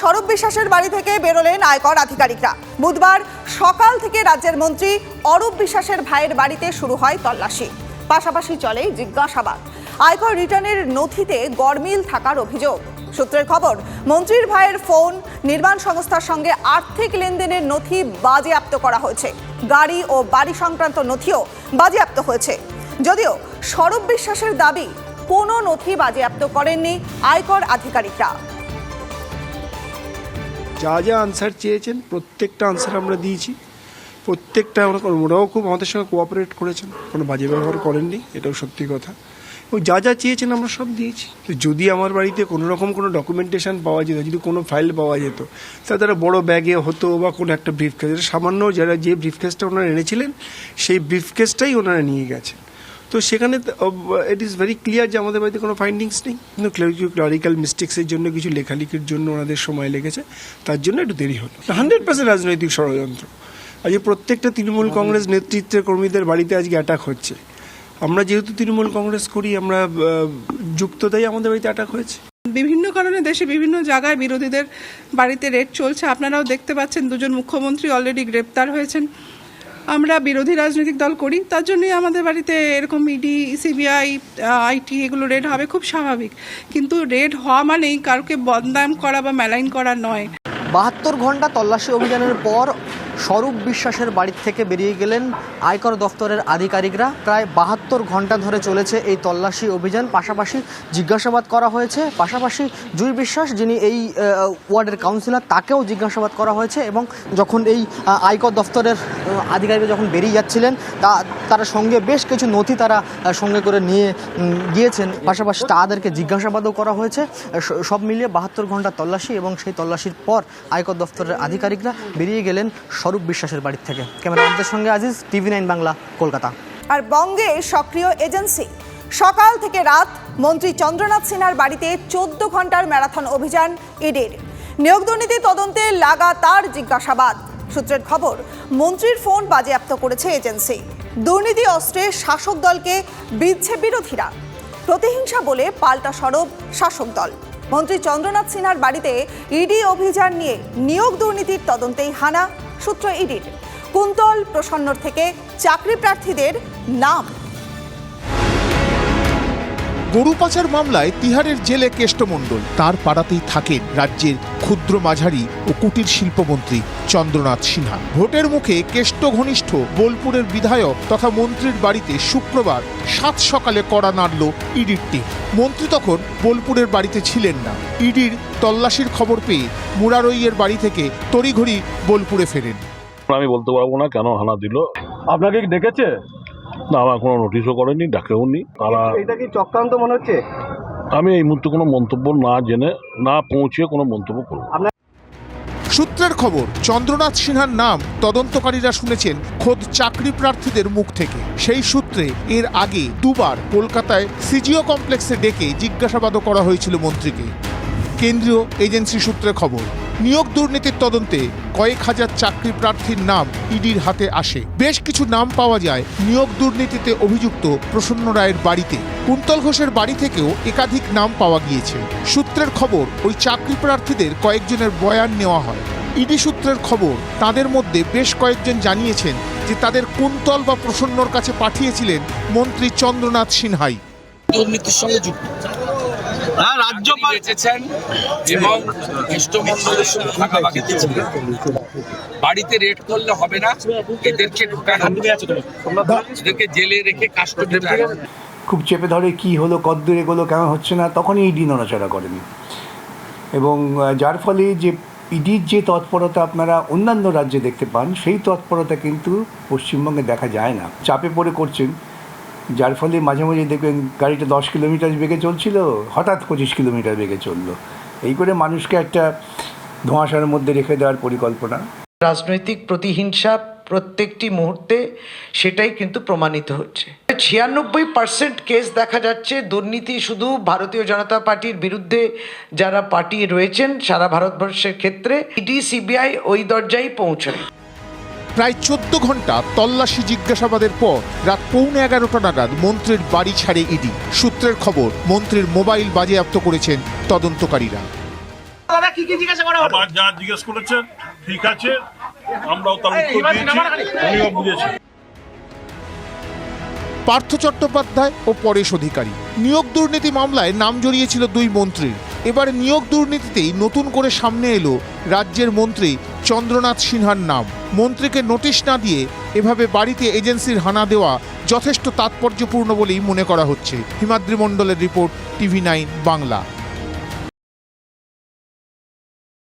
সরব বিশ্বাসের বাড়ি থেকে বেরোলেন আয়কর আধিকারিকরা। বুধবার সকাল থেকে রাজ্যের মন্ত্রী অরূপ বিশ্বাসের ভাইয়ের বাড়িতে শুরু হয় তল্লাশি। পাশাপাশি চলে জিজ্ঞাসাবাদ। আয়কর রিটার্নের নথিতে গরমিল থাকার অভিযোগ। সূত্রের খবর, মন্ত্রীর ভাইয়ের ফোন নির্মাণ সংস্থার সঙ্গে আর্থিক লেনদেনের নথি বাজেয়াপ্ত করা হয়েছে। গাড়ি ও বাড়ি সংক্রান্ত নথিও বাজেয়াপ্ত হয়েছে। যদিও সরব বিশ্বাসের দাবি, কোনো নথি বাজেয়াপ্ত করেননি আয়কর আধিকারিকরা। যা যা আনসার চেয়েছেন, প্রত্যেকটা আনসার আমরা দিয়েছি। প্রত্যেকটা ওরাও খুব আমাদের সঙ্গে কোঅপারেট করেছেন। কোনো বাজে ব্যবহার করেননি, এটাও সত্যি কথা। ও যা যা চেয়েছেন আমরা সব দিয়েছি। তো যদি আমার বাড়িতে কোনো রকম কোনো ডকুমেন্টেশন পাওয়া যেত, যদি কোনো ফাইল পাওয়া যেত, তা তারা বড় ব্যাগে হতো বা কোনো একটা ব্রিফকেস সামান্য যারা যে ব্রিফকেসটা ওনারা এনেছিলেন, সেই ব্রিফকেসটাই ওনারা নিয়ে গেছেন। তো সেখানে ইট ইজ ভেরি ক্লিয়ার যে আমাদের বাড়িতে কোনো ফাইন্ডিংস নেই। কিন্তু ক্লারিক্যাল মিস্টেক্সের জন্য, কিছু লেখালেখির জন্য ওনাদের সময় লেগেছে। তার জন্য একটু দেরি হলো। হান্ড্রেড পার্সেন্ট রাজনৈতিক ষড়যন্ত্র। আজকে প্রত্যেকটা তৃণমূল কংগ্রেস নেতৃত্বের কর্মীদের বাড়িতে আজকে অ্যাটাক হচ্ছে। আমরা যেহেতু তৃণমূল কংগ্রেস করি, আমরা যুক্ত, তাই আমাদের বাড়িতে অ্যাটাক হয়েছে। বিভিন্ন কারণে দেশে বিভিন্ন জায়গায় বিরোধীদের বাড়িতে রেড চলছে। আপনারাও দেখতে পাচ্ছেন, দুজন মুখ্যমন্ত্রী অলরেডি গ্রেপ্তার হয়েছেন। আমরা বিরোধী রাজনৈতিক দল করি, তার জন্যই আমাদের বাড়িতে এরকম ইডি সিবিআই আইটি এগুলো রেড হবে খুব স্বাভাবিক। কিন্তু রেড হওয়া মানেই কারোকে বদনাম করা বা মেলাইন করা নয়। বাহাত্তর ঘণ্টা তল্লাশি অভিযানের পর স্বরূপ বিশ্বাসের বাড়ি থেকে বেরিয়ে গেলেন আয়কর দফতরের আধিকারিকরা। প্রায় বাহাত্তর ঘণ্টা ধরে চলেছে এই তল্লাশি অভিযান। পাশাপাশি জিজ্ঞাসাবাদ করা হয়েছে। পাশাপাশি জুই বিশ্বাস, যিনি এই ওয়ার্ডের কাউন্সিলর, তাকেও জিজ্ঞাসাবাদ করা হয়েছে এবং যখন এই আয়কর দফতরের আধিকারিকরা যখন বেরিয়ে যাচ্ছিলেন, তা, তারা সঙ্গে বেশ কিছু নথি তারা সঙ্গে করে নিয়ে গিয়েছেন। পাশাপাশি তাদেরকে জিজ্ঞাসাবাদও করা হয়েছে। সব মিলিয়ে বাহাত্তর ঘণ্টা তল্লাশি এবং সেই তল্লাশির পর আয়কর দফতরের আধিকারিকরা বেরিয়ে গেলেন স্বরূপ বিশ্বাসের বাড়ির থেকে। ক্যামেরাম্যানদের সঙ্গে আজিজ, টিভি নাইন বাংলা, কলকাতা। আর বঙ্গে সক্রিয় এজেন্সি। সকাল থেকে রাত, মন্ত্রী চন্দ্রনাথ সিনহার বাড়িতে চোদ্দ ঘণ্টার ম্যারাথন অভিযান ইডির নিয়োগ দুর্নীতি তদন্তে লাগাতার জিজ্ঞাসাবাদ। সূত্রের খবর, মন্ত্রীর ফোন বাজেয়াপ্ত করেছে এজেন্সি। দুর্নীতি অস্ত্রে শাসক দলকে বিচ্ছে বিরোধীরা। প্রতিহিংসা বলে পাল্টা সরব শাসক দল। মন্ত্রী চন্দ্রনাথ সিনহার বাড়িতে ইডি অভিযান নিয়ে নিয়োগ দুর্নীতির তদন্তেই হানা। সূত্র ইডির কুন্তল প্রসন্নর থেকে চাকরি প্রার্থীদের নাম। গরু পাচার মামলায় তিহারের জেলে কেষ্টমণ্ডল। তার পাড়াতেই থাকেন রাজ্যের ক্ষুদ্র মাঝারি ও কুটির শিল্পমন্ত্রী চন্দ্রনাথ সিনহা। ভোটের মুখে কেষ্ট ঘনিষ্ঠ বোলপুরের বিধায়ক তথা মন্ত্রীর বাড়িতে শুক্রবার সাত সকালে কড়া নাড়ল ইডির টিম। মন্ত্রী তখন বোলপুরের বাড়িতে ছিলেন না। ইডির তল্লাশির খবর পেয়ে মুরারইয়ের বাড়ি থেকে তড়িঘড়ি বোলপুরে ফেরেন। আমি বলতে পারব না কেন হানা দিল। আপনাকে ডেকেছে? না আমার কোনো নোটিশও করেনি ডাকেও নি। তারা এটা কি চক্রান্ত মনে হচ্ছে? আমি এই মুহূর্তে কোনো মন্তব্য না জেনে না পৌঁছে কোনো মন্তব্য করব সূত্রের খবর চন্দ্রনাথ সিনহার নাম তদন্তকারীরা শুনেছেন খোদ চাকরি প্রার্থীদের মুখ থেকে। সেই সূত্রে এর আগে দুবার কলকাতায় সিজিও কমপ্লেক্সে ডেকে জিজ্ঞাসাবাদও করা হয়েছিল মন্ত্রীকে। কেন্দ্রীয় এজেন্সি সূত্রে খবর নিয়োগ দুর্নীতির তদন্তে কয়েক হাজার চাকরি প্রার্থীর নাম ইডির হাতে আসে। বেশ কিছু নাম পাওয়া যায় নিয়োগ দুর্নীতিতে অভিযুক্ত প্রসন্ন রায়ের বাড়িতে। কুন্তল ঘোষের বাড়ি থেকেও একাধিক নাম পাওয়া গিয়েছে। সূত্রের খবর, ওই চাকরি প্রার্থীদের কয়েকজনের বয়ান নেওয়া হয়। ইডি সূত্রের খবর, তাদের মধ্যে বেশ কয়েকজন জানিয়েছেন যে তাদের কুন্তল বা প্রসন্নর কাছে পাঠিয়েছিলেন মন্ত্রী চন্দ্রনাথ সিনহাই। দুর্নীতির সঙ্গে যুক্ত। রাজ্যপাল বেঁচেছেন এবং খ্রিস্টমন্ডলের সঙ্গে ভাগাভাগিতে ছিলেন বাড়িতে রেড করলে হবে না এদেরকে ঢুকানো। এদেরকে জেলে রেখে খুব চেপে ধরে কি হলো কদ্দূর এগোলো কেন হচ্ছে না তখনই ইডি নড়াচড়া করেনি। এবং যার ফলে যে ইডির যে তৎপরতা আপনারা অন্যান্য রাজ্যে দেখতে পান সেই তৎপরতা কিন্তু পশ্চিমবঙ্গে দেখা যায় না। চাপে পড়ে করছেন। যার ফলে মাঝে মাঝে দেখবেন গাড়িটা দশ কিলোমিটার বেগে চলছিল, হঠাৎ পঁচিশ কিলোমিটার বেগে চলল। এই করে মানুষকে একটা ধোঁয়াশার মধ্যে রেখে দেওয়ার পরিকল্পনা। রাজনৈতিক প্রতিহিংসা প্রত্যেকটি মুহূর্তে সেটাই কিন্তু প্রমাণিত হচ্ছে। ছিয়ানব্বই পার্সেন্ট কেস দেখা যাচ্ছে, দুর্নীতি শুধু ভারতীয় জনতা পার্টির বিরুদ্ধে যারা পার্টি রয়েছেন সারা ভারতবর্ষের ক্ষেত্রে, ইডি, সিবিআই ওই দরজায় পৌঁছায়। প্রায় চোদ্দ ঘণ্টা তল্লাশি জিজ্ঞাসাবাদের পর রাত পৌনে এগারোটা নাগাদ মন্ত্রীর বাড়ি ছাড়ে ইডি। সূত্রের খবর মন্ত্রীর মোবাইল বাজেয়াপ্ত করেছেন তদন্তকারীরা। দাদা কি কি জিজ্ঞাসা করা হলো? যা জিজ্ঞেস করেছেন ঠিক আছে আমরাও তার উত্তর দিয়েছি উনিও পার্থ চট্টোপাধ্যায় ও পরেশ অধিকারী। নিয়োগ দুর্নীতি মামলায় নাম জড়িয়েছিল দুই মন্ত্রীর। এবার নিয়োগ দুর্নীতিতেই নতুন করে সামনে এলো রাজ্যের মন্ত্রী চন্দ্রনাথ সিনহার নাম। মন্ত্রীকে নোটিশ না দিয়ে এভাবে বাড়িতে এজেন্সির হানা দেওয়া যথেষ্ট তাৎপর্যপূর্ণ বলেই মনে করা হচ্ছে। হিমাদ্রি মণ্ডলের রিপোর্ট, টিভি নাইন, বাংলা।